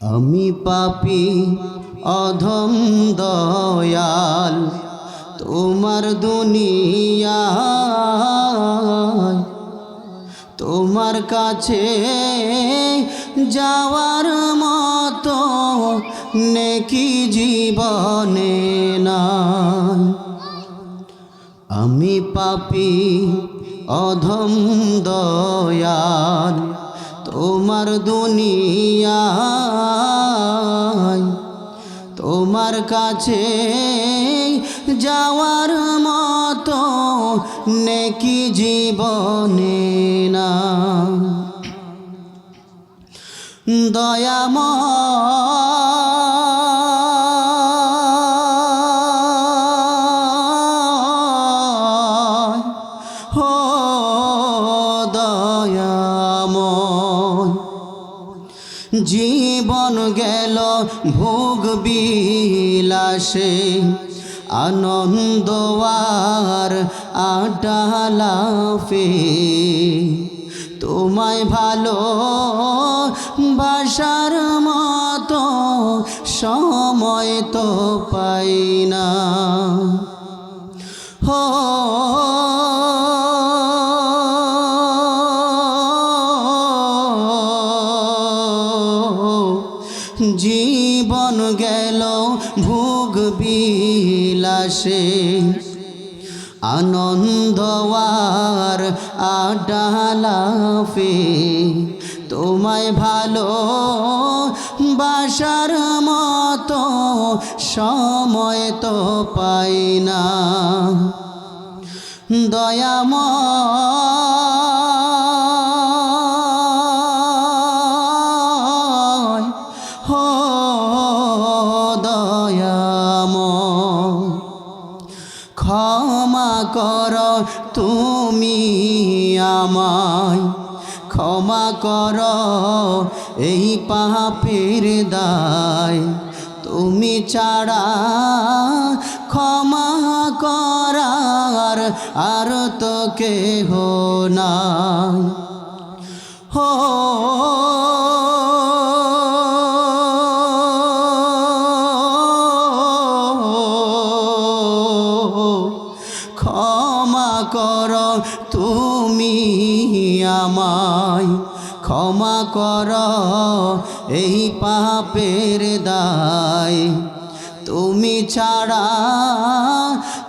আমি পাপি, অধম দয়াল, তোমার দুনিয়া তোমার কাছে যাওয়ার মতো নেকি জীবনে না আমি পাপি, অধম দয়াল তোমার দুনিয়া তোমার কাছে যাওয়ার মতো নেকি জীবনে না। দয়াময় হো জীবন গেল ভোগ বিলাসে। আনন্দ আর আটালাফে তোমায় ভালো বাসার মতো সময় তো পাই না। হো ভোগ বিলাসে। আনন্দওয়ার আডালাফে তোমায় ভালো বাসার মতো সময় তো পাই না। দয়াময় কর, তুমি আমায় ক্ষমা কর। এই পাপের দায় তুমি ছাড়া ক্ষমা করার আর তো কেহ নাই। হো ক্ষমা কর, তুমি আমায় ক্ষমা কর। এই পাপের দায় তুমি ছাড়া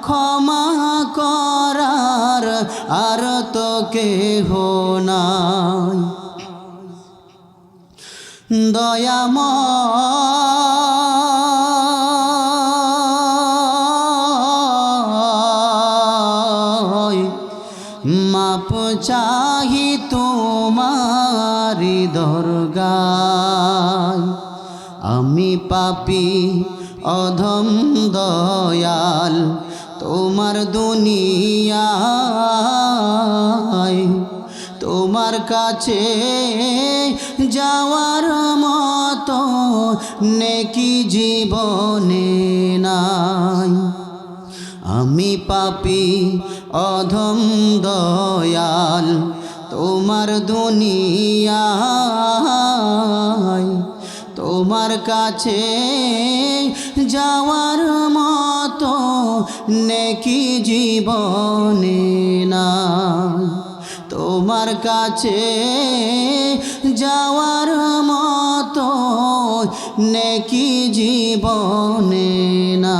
ক্ষমা করার আর তো কেহ নাই। দয়াময় মাপ চাহি তোমারি দরগায় আমি পাপি, অধম দয়াল, তোমার দুনিয়ায়। তোমার কাছে যাওয়ার মতো নেকি জীবনে নাই। আমি পাপি, অধম দয়াল, তোমার দুনিয়ায়। তোমার কাছে যাওয়ার মতো নেকি জীবনে না তোমার কাছে যাওয়ার মতো নেকি জীবনে না